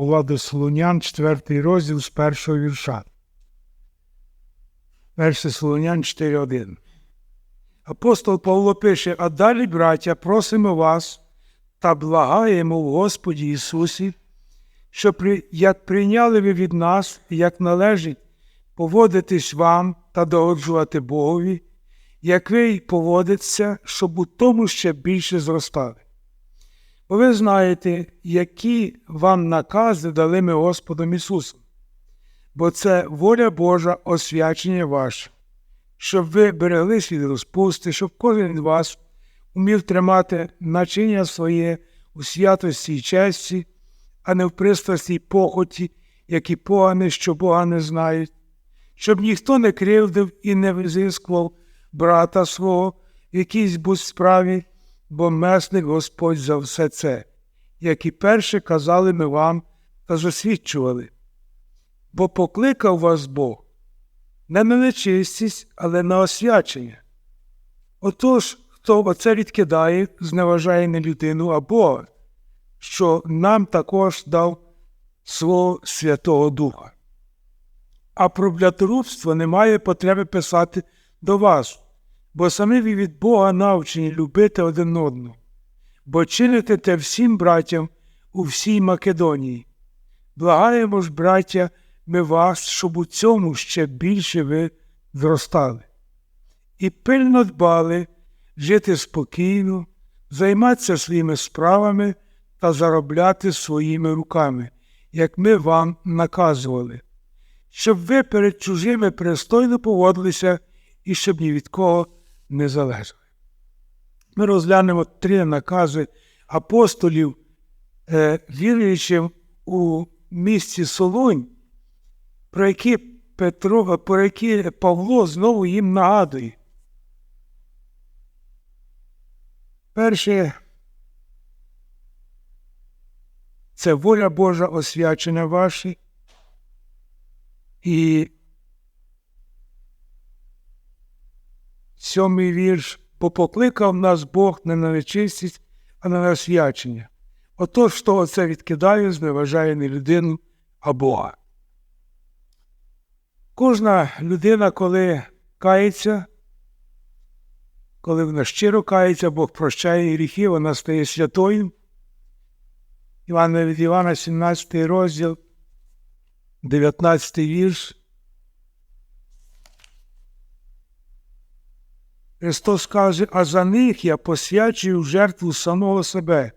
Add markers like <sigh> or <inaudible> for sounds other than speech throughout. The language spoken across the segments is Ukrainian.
До Солонян, 4 розділ з першого вірша. 1 Солонян 4.1. Апостол Павло пише, а далі, браття, просимо вас та благаємо в Господі Ісусі, що як прийняли ви від нас, як належить поводитись вам та догоджувати Богові, як ви й поводиться, щоб у тому ще більше зростали. Бо ви знаєте, які вам накази дали ми Господом Ісусом, бо це воля Божа освячення ваше, щоб ви береглись від розпусти, щоб кожен з вас умів тримати начиння своє у святості й честі, а не в пристрасті й похоті, які погане, що Бога не знають, щоб ніхто не кривдив і не визискував брата свого в якійсь будь справі, бо месник Господь за все це, як і перше казали ми вам та засвідчували. Бо покликав вас Бог не на нечистість, але на освячення. Отож, хто оце відкидає, зневажає не людину, а Бога, що нам також дав свого Святого Духа. А про блядорубство немає потреби писати до вас, бо самі ви від Бога навчені любити один одного, бо чините те всім братям у всій Македонії. Благаємо ж, браття, ми вас, щоб у цьому ще більше ви зростали. І пильно дбали жити спокійно, займатися своїми справами та заробляти своїми руками, як ми вам наказували, щоб ви перед чужими пристойно поводилися і щоб ні від кого не залежали. Ми розглянемо три накази апостолів, е, віруючим у місті Солунь, про які Петро, про які Павло знову їм нагадує. Перше, це воля Божа освячення ваші. І сьомий вірш, бо покликав нас Бог не на нечистість, а на освячення. Отож, хто оце відкидає, зневажає не людину, а Бога. Кожна людина, коли кається, коли вона щиро кається, Бог прощає гріхи, вона стає святою. Івана від Івана, 17 розділ, 19 вірш. Христос каже, а за них я посвячую жертву самого себе,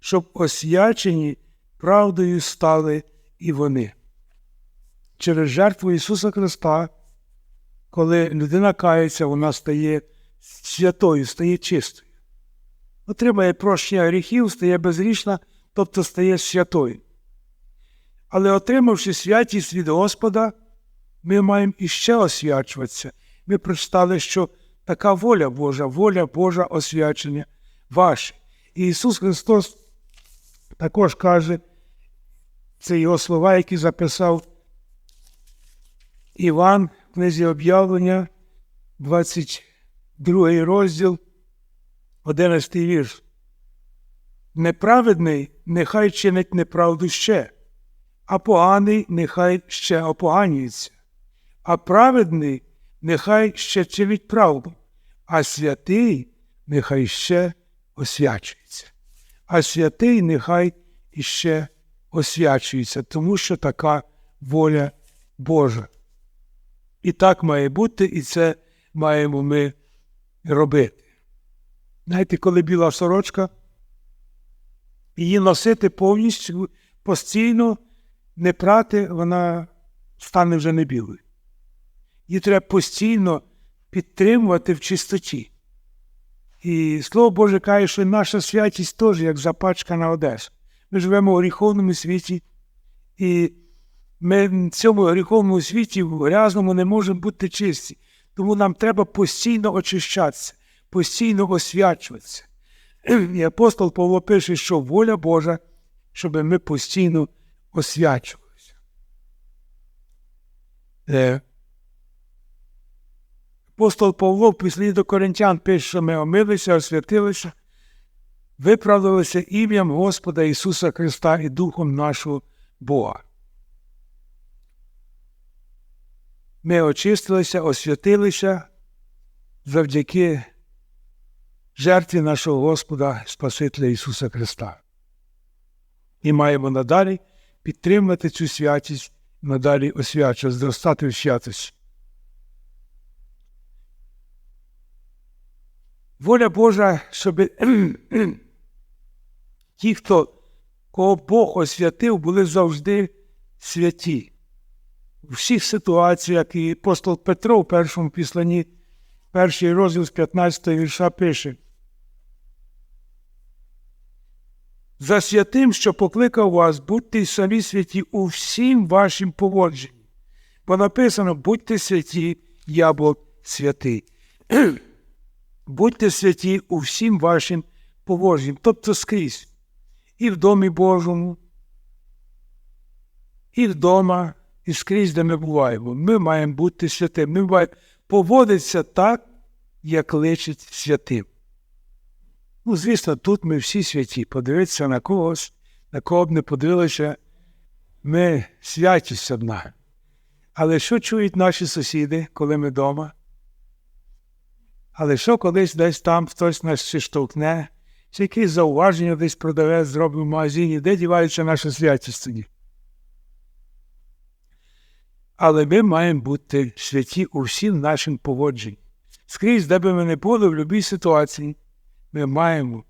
щоб освячені правдою стали і вони. Через жертву Ісуса Христа, коли людина кається, вона стає святою, стає чистою. Отримає прощення гріхів, стає безгрішна, тобто стає святою. Але отримавши святість від Господа, ми маємо іще освячуватися. Ми прочитали, що така воля Божа, воля Божа освячення ваша. І Ісус Христос також каже, це його слова, які записав Іван в книзі об'явлення, 22 розділ, 11 вірш. Неправедний нехай чинить неправду ще, а поганий нехай ще опоганюється, а праведний нехай ще чинить правду, а святий нехай ще освячується. А святий нехай іще освячується, тому що така воля Божа. І так має бути, і це маємо ми робити. Знаєте, коли біла сорочка, її носити повністю постійно, не прати, вона стане вже не білою. Її треба постійно підтримувати в чистоті. І слово Боже каже, що наша святість теж як запачкана одежа. Ми живемо у гріховному світі, і ми в цьому гріховному світі в грязному не можемо бути чисті. Тому нам треба постійно очищатися, постійно освячуватися. І апостол Павло пише, що воля Божа, щоб ми постійно освячувалися. Апостол Павло в післі до Коринтян пише, що ми омилися, освятилися, виправдалися ім'ям Господа Ісуса Христа і Духом нашого Бога. Ми очистилися, освятилися завдяки жертві нашого Господа Спасителя Ісуса Христа. І маємо надалі підтримувати цю святість, надалі освячувати, зростати в святості. Воля Божа, щоб <clears throat> ті, хто кого Бог освятив, були завжди святі. У всіх ситуаціях і апостол Петро в першому післанні, перший розділ з 15 вірша пише. За святим, що покликав вас, будьте самі святі у всім вашім поводженні. Бо написано: будьте святі, я Бог святий. <clears throat> будьте святі у всім вашим поводженні, тобто скрізь. І в домі Божому, і вдома, і скрізь, де ми буваємо. Ми маємо бути святим. Ми маємо поводитися так, як личить святим. Ну, звісно, тут ми всі святі. Подивитися на когось, на кого б не подивилися, ми святість одна. Але що чують наші сусіди, коли ми вдома? Але що колись десь там хтось нас ще чи якесь зауваження десь продавець зробив в магазині, де дівається наша святість тоді? Але ми маємо бути святі у всім нашим поводженні. Скрізь, де би ми не були, в будь-якій ситуації, ми маємо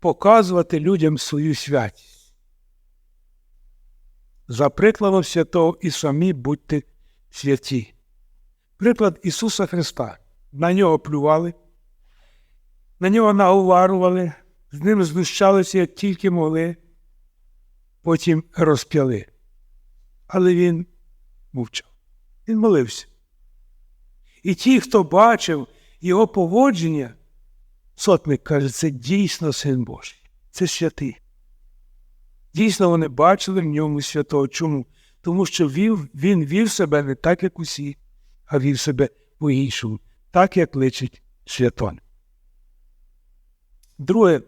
показувати людям свою святість. За прикладом святого і самі будьте святі. Приклад Ісуса Христа. На нього плювали, на нього наговарували, з ним знущалися, як тільки могли, потім розп'яли. Але він мовчав. Він молився. І ті, хто бачив його поводження, сотник каже, це дійсно син Божий, це святий. Дійсно, вони бачили в ньому святого. Чому? Тому що вів, він вів себе не так, як усі, а вів себе по-іншому, так, як личить святон. Друге,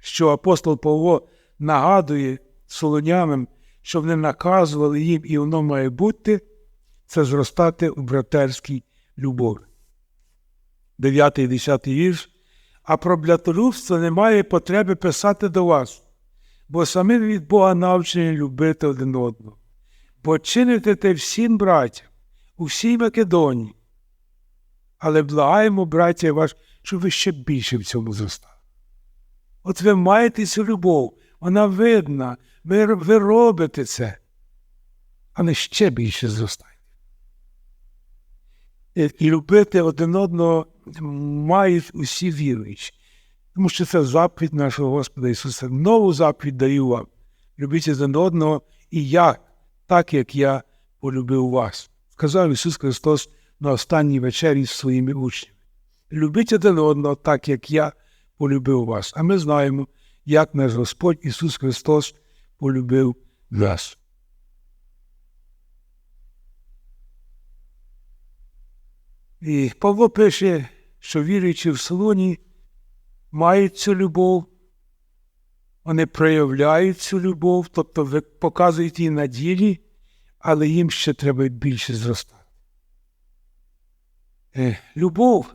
що апостол Павло нагадує солонянам, що вони наказували їм, і воно має бути, це зростати у братерській любові. 9 і 10 вірш. А про блятолюбство немає потреби писати до вас, бо самі від Бога навчені любити один одного, бо чините те всім братям, у всій Македонії. Але благаємо, браття ваш, щоб ви ще більше в цьому зростали. От ви маєте цю любов, вона видна, ви, ви робите це, але ще більше зростайте. І любити один одного мають усі віруючі. Тому що це заповідь нашого Господа Ісуса. Нову заповідь даю вам. Любіть один одного і я, так як я полюбив вас. Сказав Ісус Христос на останній вечері з своїми учнями. Любіть один одного, так як я полюбив вас. А ми знаємо, як наш Господь Ісус Христос полюбив нас. І Павло пише, що віруючи в Солоні, мають цю любов, вони проявляють цю любов, тобто показують її на ділі, але їм ще треба більше зростати. Е, любов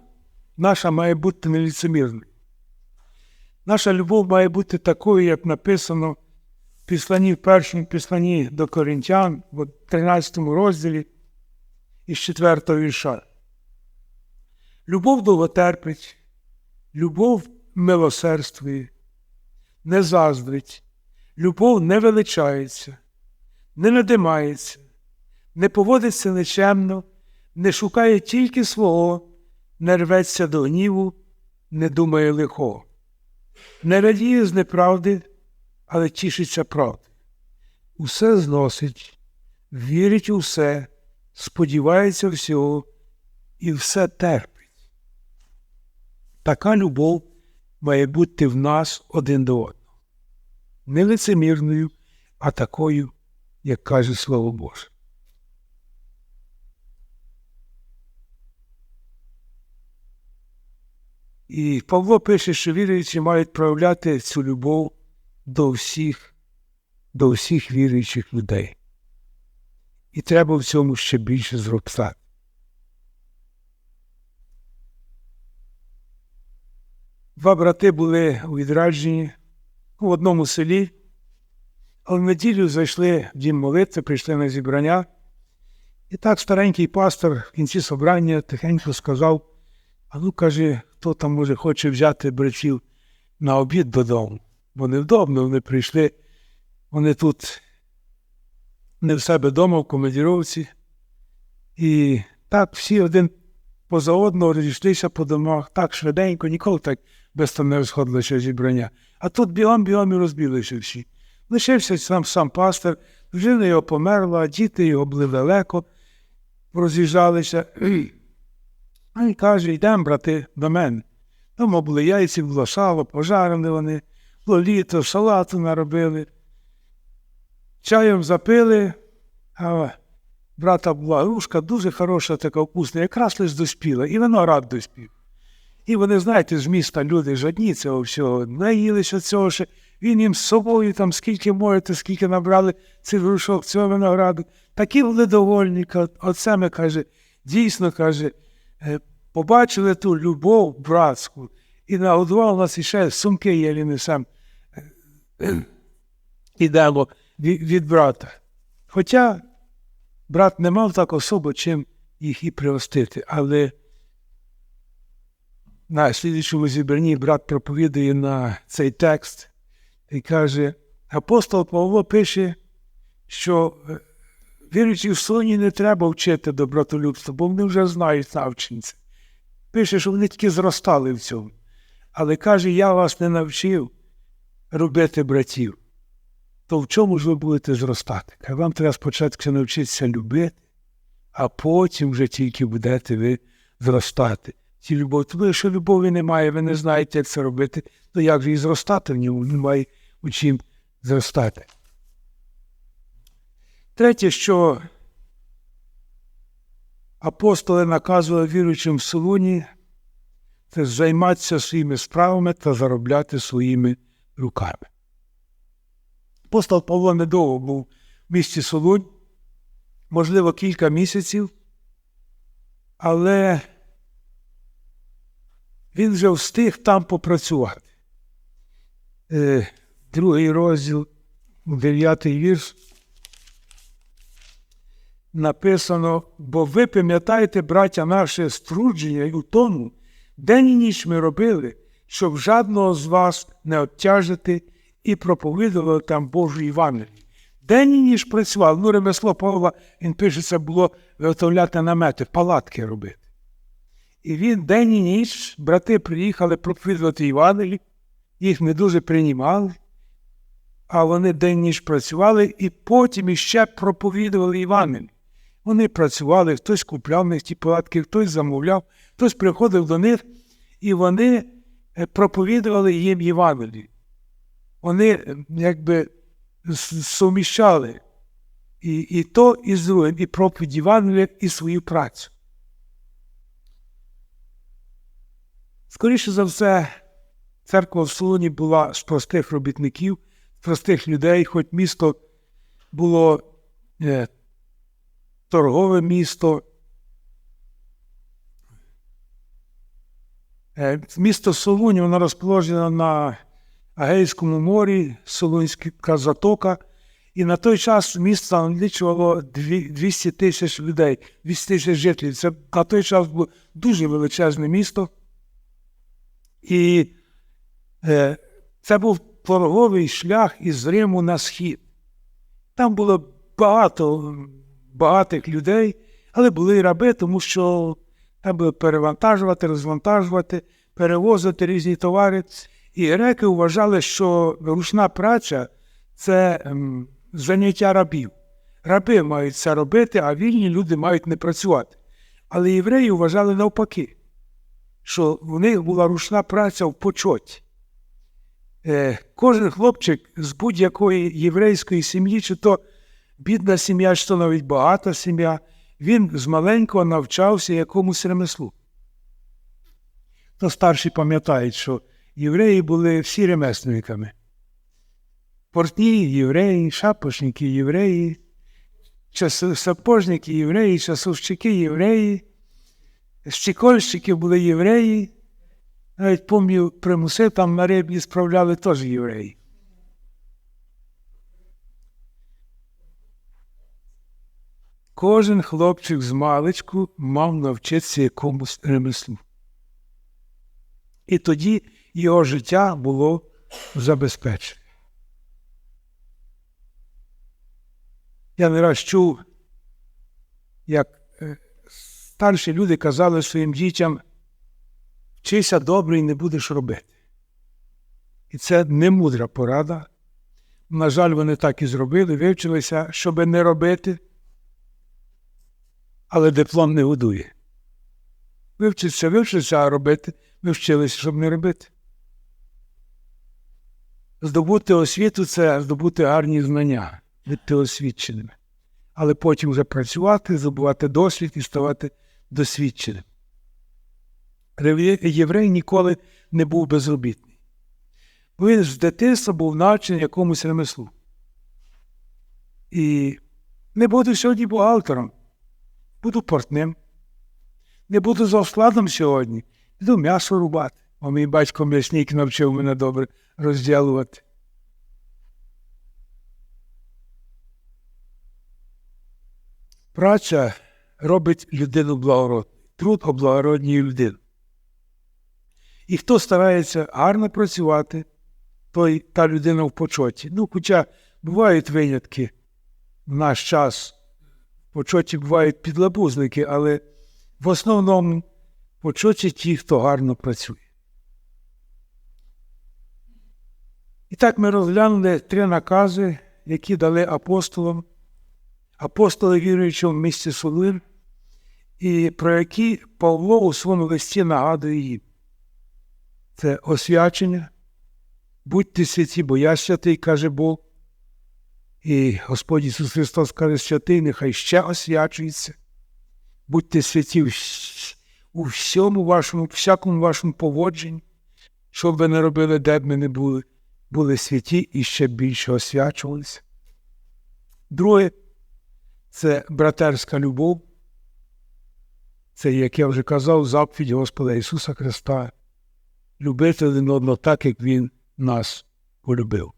наша має бути неліцемірною. Наша любов має бути такою, як написано в післанні, в першому післанні до Коринтян, в 13 розділі із 4 вірша. Любов довготерпить, любов милосердствує, не заздрить, любов не величається, не надимається, не поводиться нечемно, не шукає тільки свого, не рветься до гніву, не думає лихого, не радіє з неправди, але тішиться правди. Усе зносить, вірить у все, сподівається всього і все терпить. Така любов має бути в нас один до одного. Не лицемірною, а такою, як каже Слово Боже. І Павло пише, що віруючі мають проявляти цю любов до всіх, до всіх віруючих людей. І треба в цьому ще більше зростати. Два брати були у відрадженні в одному селі, але в неділю зайшли в дім молитви, прийшли на зібрання. І так старенький пастор в кінці собрання тихенько сказав: а ну каже, хто там може хоче взяти братів на обід додому. Бо невдобно вони прийшли, вони тут не в себе вдома, в командіровці. І так всі один поза одного розійшлися по домах, так швиденько, ніколи так без того не розходилося зібрання. А тут бігом-бігом і розбілися всі. Лишився сам сам пастор, дружина його померла, діти його були далеко, роз'їжджалися. А він каже, йдемо, брати, до мене. Дома були яйці, було сало, пожарили вони, було літо, салату наробили. Чаєм запили, а брата була грушка дуже хороша, така вкусна, якраз лиш доспіла, і виноград доспів. І вони, знаєте, з міста люди жадні цього всього, наїлися цього ще. Він їм з собою там скільки можете, скільки набрали цих грушок, цього винограду. Такі були довольні. Оце ми каже, дійсно каже, побачили ту любов братську і нагодував нас іще сумки єлі несем. Е, Ідемо від, брата. Хоча брат не мав так особо чим їх і пригостити, але на слідчому зібранні брат проповідує на цей текст і каже, апостол Павло пише, що е, віруючи в Соні не треба вчити добротолюбства, бо вони вже знають навченці. Пише, що вони тільки зростали в цьому. Але каже, я вас не навчив робити братів. То в чому ж ви будете зростати? Каже, вам треба спочатку навчитися любити, а потім вже тільки будете ви зростати. Ці любов. Тому якщо любові немає, ви не знаєте, як це робити, то як же і зростати в ньому? Немає у чим зростати. Третє, що апостоли наказували віруючим в Солуні, це займатися своїми справами та заробляти своїми руками. Апостол Павло недовго був в місті Солунь, можливо, кілька місяців, але він вже встиг там попрацювати. Е, Другий розділ, дев'ятий вірш. Написано, бо ви пам'ятаєте, браття, наше струдження і у тому, день і ніч ми робили, щоб жадного з вас не обтяжити і проповідували там Божу Євангелію. День і ніч працював. Ну, ремесло Павла, він пише, це було виготовляти намети, палатки робити. І він день і ніч, брати приїхали проповідувати Євангелію, їх не дуже приймали, а вони день ніч працювали і потім іще проповідували Євангелію. Вони працювали, хтось купляв них ті палатки, хтось замовляв, хтось приходив до них, і вони е, проповідували їм Євангелію. Вони е, якби суміщали і, і то, і з другим, і проповідь Євангелія, і свою працю. Скоріше за все, церква в Солоні була з простих робітників, з простих людей, хоч місто було е, торгове місто. Е, Місто Солунь, воно розположено на Агейському морі, Солунська затока. І на той час місто налічувало 200 тисяч людей, 200 тисяч жителів. Це на той час було дуже величезне місто. І е, це був торговий шлях із Риму на схід. Там було багато багатих людей, але були і раби, тому що треба перевантажувати, розвантажувати, перевозити різні товари. І греки вважали, що ручна праця це ем, заняття рабів. Раби мають це робити, а вільні люди мають не працювати. Але євреї вважали навпаки, що в них була ручна праця в почоті. Е, кожен хлопчик з будь-якої єврейської сім'ї, чи то бідна сім'я, то навіть багата сім'я, він з маленького навчався якомусь ремеслу. То старші пам'ятають, що євреї були всі ремесленниками. портні євреї, шапошники євреї, сапожники євреї, часовщики євреї, щекольщики були євреї. Навіть пам'ятаю, примуси там на рибі справляли теж євреї. Кожен хлопчик з маличку мав навчитися якомусь ремеслу. І тоді його життя було забезпечене. Я не раз чув, як е, старші люди казали своїм дітям, вчися добре і не будеш робити. І це не мудра порада. На жаль, вони так і зробили, вивчилися, щоб не робити, але диплом не годує. Вивчився, вивчився, а робити, ми вчилися, щоб не робити. Здобути освіту це здобути гарні знання, бути освіченими. Але потім вже працювати, здобувати досвід і ставати досвідченим. Єврей ніколи не був безробітний. Бо Він з дитинства був навчений якомусь ремеслу. І не буду сьогодні бухгалтером, буду портним. Не буду за складом сьогодні, піду м'ясо рубати. Бо мій батько м'ясник навчив мене добре розділувати. Праця робить людину благородною. Труд облагороднює людину. І хто старається гарно працювати, той та людина в почоті. Ну, хоча бувають винятки в наш час, почоті бувають підлабузники, але в основному почоті ті, хто гарно працює. І так ми розглянули три накази, які дали апостолам, апостоли віруючого в місті Солин, і про які Павло у своєму листі нагадує їм. Це освячення, будьте святі, бо я святий, каже Бог. І Господь Ісус Христос каже, святий, нехай ще освячується. Будьте святі у всьому вашому, всякому вашому поводженні, що б ви не робили, де б ми не були, були святі і ще більше освячувалися. Друге, це братерська любов. Це, як я вже казав, заповідь Господа Ісуса Христа. Любити один одного так, як Він нас полюбив.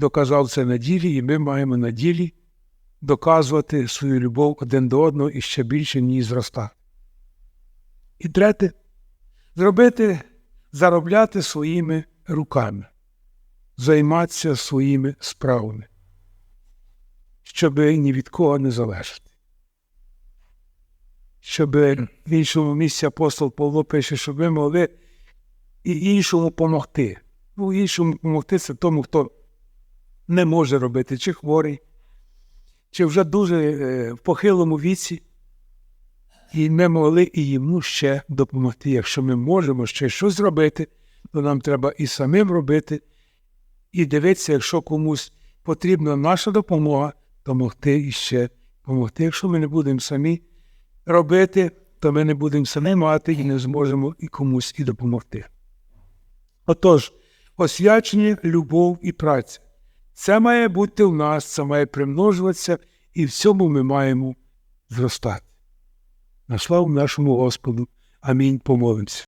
Доказав це на ділі, і ми маємо на ділі доказувати свою любов один до одного і ще більше в ній зростати. І третє зробити, заробляти своїми руками, займатися своїми справами, щоб ні від кого не залежати. Щоб в іншому місці апостол Павло пише, щоб ви могли і іншому допомогти. Ну, іншому допомогти це тому, хто не може робити, чи хворий, чи вже дуже е, в похилому віці, і ми могли і йому ще допомогти. Якщо ми можемо ще щось зробити, то нам треба і самим робити, і дивитися, якщо комусь потрібна наша допомога, то могти і ще допомогти. Якщо ми не будемо самі робити, то ми не будемо самі мати і не зможемо і комусь і допомогти. Отож, освячення, любов і праця. Це має бути в нас, це має примножуватися, і в цьому ми маємо зростати. На славу нашому Господу. Амінь. Помолимося.